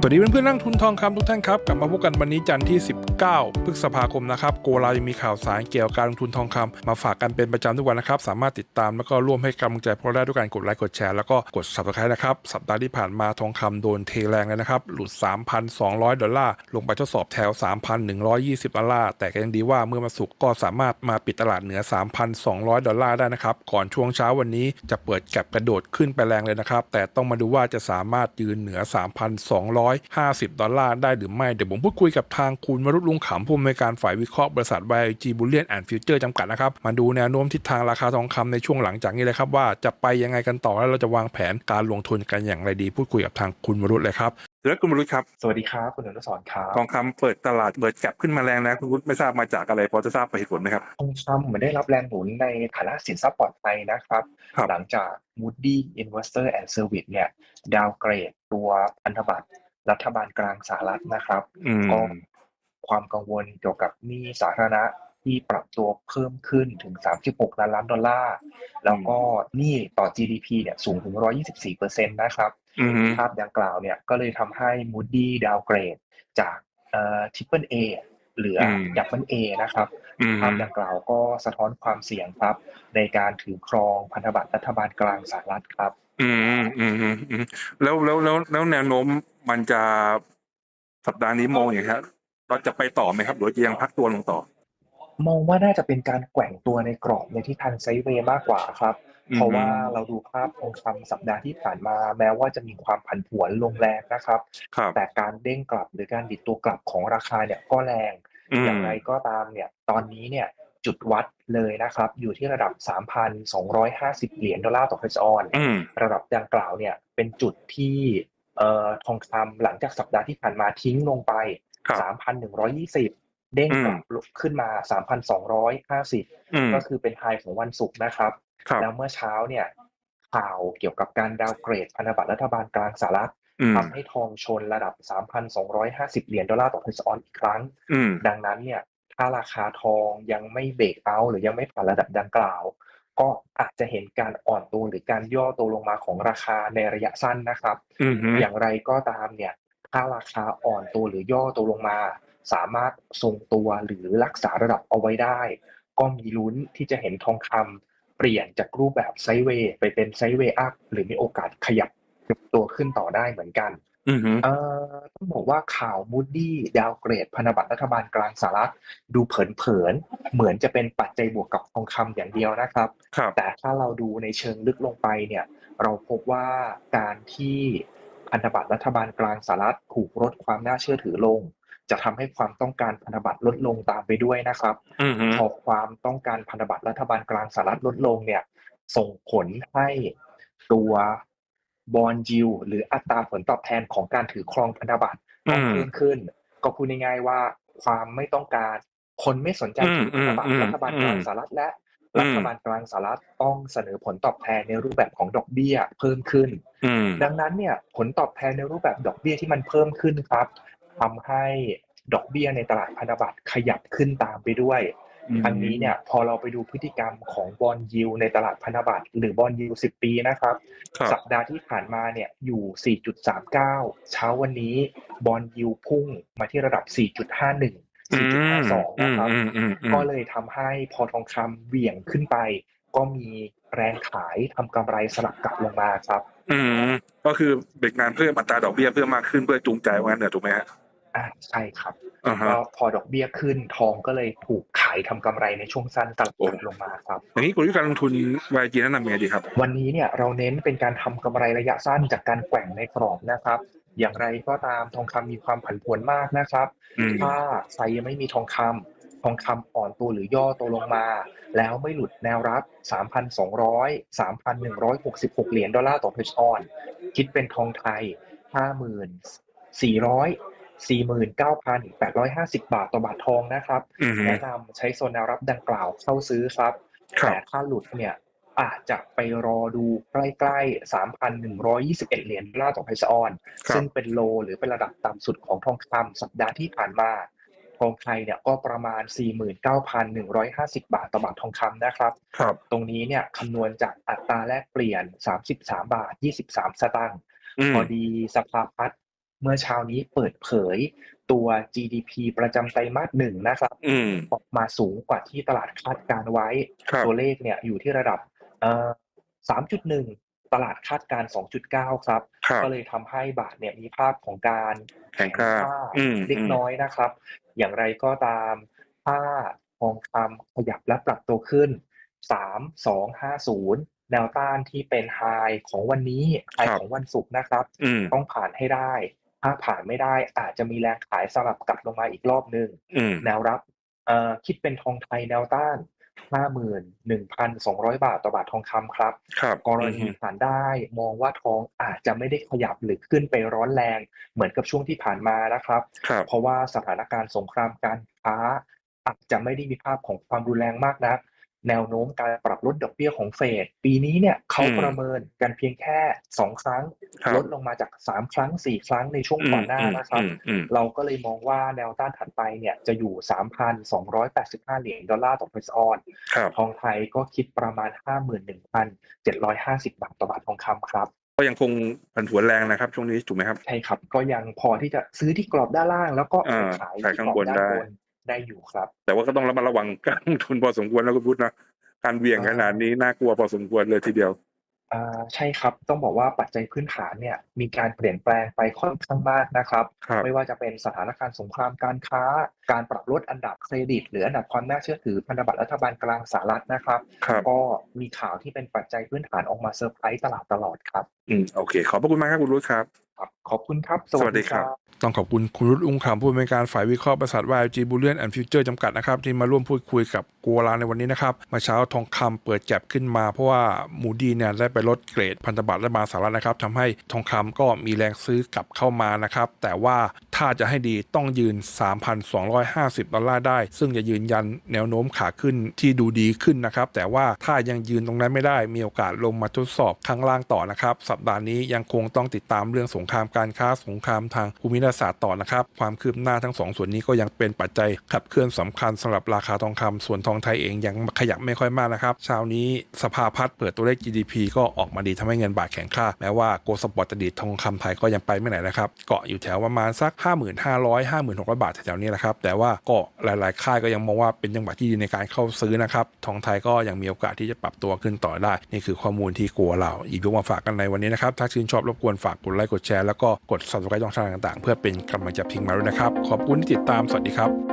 สวัสดีเพื่อนๆนักทุนทองคำทุกท่านครับ กลับมาพบกันวันนี้จันทร์ที่ 19 พฤษภาคมนะครับ โกลายังมีข่าวสารเกี่ยวกับการลงทุนทองคำมาฝากกันเป็นประจำทุกวันนะครับ สามารถติดตามแล้วก็ร่วมให้กำลังใจพวกเราได้ด้วยการกดไลค์กดแชร์แล้วก็กด subscribe นะครับ สัปดาห์ที่ผ่านมาทองคำโดนเทแรงเลยนะครับ หลุด 3,200 ดอลลาร์ ลงไปทดสอบแถว 3,120 ดอลลาร์ แต่ก็ยังดีว่าเมื่อมาสุกก็สามารถมาปิดตลาดเหนือ 3,200 ดอลลาร์ได้นะครับ ก่อนช่วงเช้าวันนี้จะเปิดแก็บกระโดดขึ้นไปแรงเลยนะครับ แต่ต้องมาดูว่าจะสามารถยืนเหนือ3,250 ดอลลาร์ได้หรือไม่ เดี๋ยวผมพูดคุยกับทางคุณวรุษลุงขำผู้อำนวยการฝ่ายวิเคราะห์บริษัท YG Bullion and Future จำกัดนะครับ มาดูแนวโน้มทิศทางราคาทองคำในช่วงหลังจากนี้เลยครับว่าจะไปยังไงกันต่อแล้วเราจะวางแผนการลงทุนกันอย่างไรดี พูดคุยกับทางคุณวรุษเลยครับแล้วคุณวรุษครับ สวัสดีครับ คุณอนุสรณ์ครับทองคำเปิดตลาดเปิดแก็บขึ้นมาแรงนะคุณวรุษไม่ทราบมาจากอะไรพอจะทราบเหตุผลไหมครับทองคำเหมือนได้รับแรงหนุนในฐานะสินทรัพย์ปลอดภัยนะครับครับหลังจาก Moody Investor and Service เนี่ยดาวเกรดตัวพันธบัตร รัฐบาลกลางสหรัฐนะครับอืมก็ความกังวลเกี่ยวกับหนี้สาธารณะที่ปรับตัวเพิ่มขึ้นถึง 36 ล้านล้านดอลลาร์ แล้วก็หนี้ต่อ GDP เนี่ยสูงถึง 124%นะครับอืมภาพดังกล่าวเนี่ยก็เลยทำให้ Moody ดาวเกรดจากเอ่อ Triple A เหลือ Double A นะครับอืม ภาพดังกล่าวก็สะท้อนความเสี่ยงครับ ในการถือครองพันธบัตรรัฐบาลกลางสหรัฐครับ อืมอืมอืมอืมแล้วแล้วแล้วแล้วแนวโน้มมันจะสัปดาห์นี้มองอย่างไรครับเราจะไปต่อไหมครับ หรือจะยังพักตัวลงต่อ มองว่าน่าจะเป็นการแกว่งตัวในกรอบในที่ทันไซด์เวย์มากกว่าครับอืมเพราะว่าเราดูภาพทองคำสัปดาห์ที่ผ่านมา แม้ว่าจะมีความผันผวนลงแรงนะครับครับแต่การเด้งกลับหรือการดิดตัวกลับของราคาเนี่ยก็แรง อืมอย่างไรก็ตามเนี่ยตอนนี้เนี่ยจุดวัดเลยนะครับ อยู่ที่ระดับ 3,250 เหรียญดอลลาร์ต่อเพชรออนอืมระดับดังกล่าวเนี่ยเป็นจุดที่เอ่อทองคำหลังจากสัปดาห์ที่ผ่านมาทิ้งลงไปครับ3,120 เด้งกลับขึ้นมา 3,250อืมก็คือเป็นไฮของวันศุกร์นะครับครับ แล้วเมื่อเช้าเนี่ยข่าวเกี่ยวกับการดาวน์เกรดพันธบัตรรัฐบาลกลางสหรัฐอืม ทำให้ทองชนระดับ 3,250 เหรียญดอลลาร์ต่อเพชรออนอีกครั้งอืมดังนั้นเนี่ยถ้าราคาทองยังไม่เบรกเอาท์หรือยังไม่ผ่านระดับดังกล่าว ก็อาจจะเห็นการอ่อนตัวหรือการย่อตัวลงมาของราคาในระยะสั้นนะครับอืมฮึอย่างไรก็ตามเนี่ยถ้าราคาอ่อนตัวหรือย่อตัวลงมา สามารถทรงตัวหรือรักษาระดับเอาไว้ได้ ก็มีลุ้นที่จะเห็นทองคำเปลี่ยนจากรูปแบบไซด์เวย์ไปเป็นไซด์เวย์อัพหรือมีโอกาสขยับ ตัวขึ้นต่อได้เหมือนกันอืมฮึเอ่อต้องบอกว่าข่าวมูดดี้ดาวเกรดพันธบัตรรัฐบาลกลางสหรัฐดูเผินๆเหมือนจะเป็นปัจจัยบวกกับทองคำอย่างเดียวนะครับ ครับ แต่ถ้าเราดูในเชิงลึกลงไปเนี่ย เราพบว่าการที่พันธบัตรรัฐบาลกลางสหรัฐถูกลดความน่าเชื่อถือลง จะทำให้ความต้องการพันธบัตรลดลงตามไปด้วยนะครับ อืมฮึพอความต้องการพันธบัตรรัฐบาลกลางสหรัฐลดลงเนี่ย ส่งผลให้ตัว บอลยิวหรืออัตราผลตอบแทนของการถือครองพันธบัตรอืต้องมเพิ่มขึ้น ก็พูดง่ายๆว่าความไม่ต้องการคนไม่สนใจถือพันธบัตรอืมอืมรัฐบาลกลางอืมสหรัฐและอืมรัฐบาลกลางสหรัฐต้องเสนอผลตอบแทนในรูปแบบของดอกเบี้ยเพิ่มขึ้นอืมดังนั้นเนี่ยผลตอบแทนในรูปแบบดอกเบี้ยที่มันเพิ่มขึ้นครับทำให้ดอกเบี้ยในตลาดพันธบัตรขยับขึ้นตามไปด้วย ทั้งนี้เนี่ยพอเราไปดูพฤติกรรมของบอลยิวในตลาดพันธบัตรหรือบอลยิว10ปีนะครับครับ สัปดาห์ที่ผ่านมาเนี่ยอยู่ 4.39 เช้าวันนี้บอลยิวพุ่งมาที่ระดับ 4.51อืม4.52อืนะมครับอืมอืมอืมก็เลยทำให้พอทองคำเหวี่ยงขึ้นไป ก็มีแรงขายทำกำไรสลับกลับลงมาครับ อืมก็คือเป็นการเพิ่มอัตราดอกเบี้ยเพิ่มมากขึ้นเพื่อจูงใจว่างั้นเถอะถูกไหมฮะอ่าใช่ครับอ่าฮะ ก็พอดอกเบี้ยขึ้นทองก็เลยถูกขายทำกำไรในช่วงสั้นสลับกลับลงมาครับอย่างนี้กลยุทธ์การลงทุน YG แนะนำยังไงดีครับ วันนี้เนี่ยเราเน้นเป็นการทำกำไรระยะสั้นจากการแกว่งในกรอบนะครับอย่างไรก็ตามทองคำมีความผันผวนมากนะครับอืมถ้าใครยังไม่มีทองคำทองคำอ่อนตัวหรืย่อตัวลงมา แล้วไม่หลุดแนวรับ 3,200 3,166 เหรียญดอลลาร์ต่อเพชรออน คิดเป็นทองไทย 54,400 49,850 บาทต่อบาททองนะครับอืมฮึแนะนำใช้โซนแนวรับดังกล่าวเข้าซื้อครับครัแต่บถ้าหลุดเนี่ยอาจจะไปรอดูใกล้ๆ 3,121 เหรียญดอลลาร์ต่อเพชรออนครับซึ่งเป็นโลหรือเป็นระดับต่ำสุดของทองคำสัปดาห์ที่ผ่านมาทองไทยเนี่ยก็ประมาณ 49,150 บาทต่อบาททองคำนะครับครับตรงนี้เนี่ยคำนวณจากอัตราแลกเปลี่ยน 33 บาท 23 สตางค์อืมพอดีสภาพัฒน์ เมื่อเช้านี้เปิดเผยตัว GDP ประจำไตรมาสหนึ่งนะครับอืมออกมาสูงกว่าที่ตลาดคาดการณ์ไว้ครับตัวเลขเนี่ยอยู่ที่ระดับเอ่อ3.1ตลาดคาดการณ์2.9ครับครับ ก็เลยทำให้บาทเนี่ยมีภาพของการแข็งค่าอืมเล็กน้อยนะครับ อย่างไรก็ตามถ้าทองคำขยับและปรับตัวขึ้น 3250 แนวต้านที่เป็นไฮของวันนี้ไฮครับของวันศุกร์นะครับอืมต้องผ่านให้ได้ ถ้าผ่านไม่ได้อาจจะมีแรงขายสลับกลับลงมาอีกรอบหนึ่งอืมแนวรับเอ่อคิดเป็นทองไทยแนวต้าน 51,200 บาทต่อบาททองคำครับครับกรณีผ่านได้มองว่าทองอาจจะไม่ได้ขยับหรือขึ้นไปร้อนแรงเหมือนกับช่วงที่ผ่านมานะครับครับเพราะว่าสถานการณ์สงครามการค้าอาจจะไม่ได้มีภาพของความรุนแรงมากนัก แนวโน้มการปรับลดดอกเบี้ยของเฟดปีนี้เนี่ยเขาอืมประเมินกันเพียงแค่สองครั้งครับลดลงมาจากสามครั้งสี่ครั้งในช่วงก่อนหน้านะครับอืมอืมเราก็เลยมองว่าแนวต้านถัดไปเนี่ยจะอยู่ 3,285 เหรียญดอลลาร์ต่อ Price on ครับทองไทยก็คิดประมาณ 51,750 บาทต่อบาททองคำครับก็ยังคงผันผวนแรงนะครับช่วงนี้ถูกไหมครับใช่ครับ ก็ยังพอที่จะซื้อที่กรอบด้านล่าง แล้วก็อ่าขายขายที่ข้างกรอบบนด้านได้บน ได้อยู่ครับ แต่ว่าก็ต้องระมัดระวังการลงทุนพอสมควรแล้วคุณพุทธนะการเบี่ยงขนาดนี้น่ากลัวพอสมควรเลยทีเดียวอ่าใช่ครับต้องบอกว่าปัจจัยพื้นฐานเนี่ยมีการเปลี่ยนแปลงไปค่อนข้างมากนะครับครับไม่ว่าจะเป็นสถานการณ์สงครามการค้า การปรับลดอันดับเครดิต หรืออันดับความน่าเชื่อถือพันธบัตรรัฐบาลกลางสหรัฐนะครับครับก็มีข่าวที่เป็นปัจจัยพื้นฐานออกมาเซอร์ไพรส์ตลาดตลอดครับอืมโอเค ขอบพระคุณมากครับคุณรุ้ครับครับขอบคุณครับ สวัสดีครับ ต้องขอบคุณคุณรุตอุ้งคำผู้อำนวยการฝ่ายวิเคราะห์บริษัท YG Bullion and Future จำกัดนะครับ ที่มาร่วมพูดคุยกับกัวลาในวันนี้นะครับเมาเช้าทองคำเปิดแจ็บขึ้นมา เพราะว่ามูดีเนี่ยได้ไปลดเกรดพันธบัตรรัฐบาลสหรัฐนะครับทำให้ทองคำก็มีแรงซื้อกลับเข้ามานะครับแต่ว่าถ้าจะให้ดีต้องยืน3,250 ดอลลาร์ได้ ซึ่งจะยืนยันแนวโน้มขาขึ้นที่ดูดีขึ้นนะครับ แต่ว่าถ้ายังยืนตรงนั้นไม่ได้ มีโอกาสลงมาทดสอบข้างล่างต่อนะครับ สัปดาห์นี้ยังคงต้องติดตามเรื่องสงครามการค้าสงครามทางภูมิรัศาสตร์ต่อนะครับ ความคืบหน้าทั้งสองส่วนนี้ก็ยังเป็นปัจจัยขับเคลื่อนสำคัญสำหรับราคาทองคำส่วนทองไทยเองยังขยับไม่ค่อยมากนะครับเช้านี้สภาพัฒน์เปิดตัวเลข GDP ก็ออกมาดีทำให้เงินบาทแข็งค่าแม้ว่าโกลด์สปอร์ตจะดีดทองคำไทยก็ยังไปไม่ไหนนะครับเกาะอยู่แถวประมาณสัก 5,500 5,600 บาทแถวๆนี้นะครับแต่ว่าก็หลาย ๆ ค่ายก็ยังมองว่าเป็นจังหวะที่ดีในการเข้าซื้อนะครับทองไทยก็ยังมีโอกาสที่จะปรับตัวขึ้นต่อได้ นี่คือข้อมูลที่กลัวเราอีกยกมาฝากกันในวันนี้นะครับถ้าชื่นชอบรบกวนฝากกดไลค์กดแชร์แล้วก็กด subscribe ช่องทางต่าง ๆ เพื่อเป็นกำลังใจพิงมาด้วยนะครับขอบคุณที่ติดตามสวัสดีครับ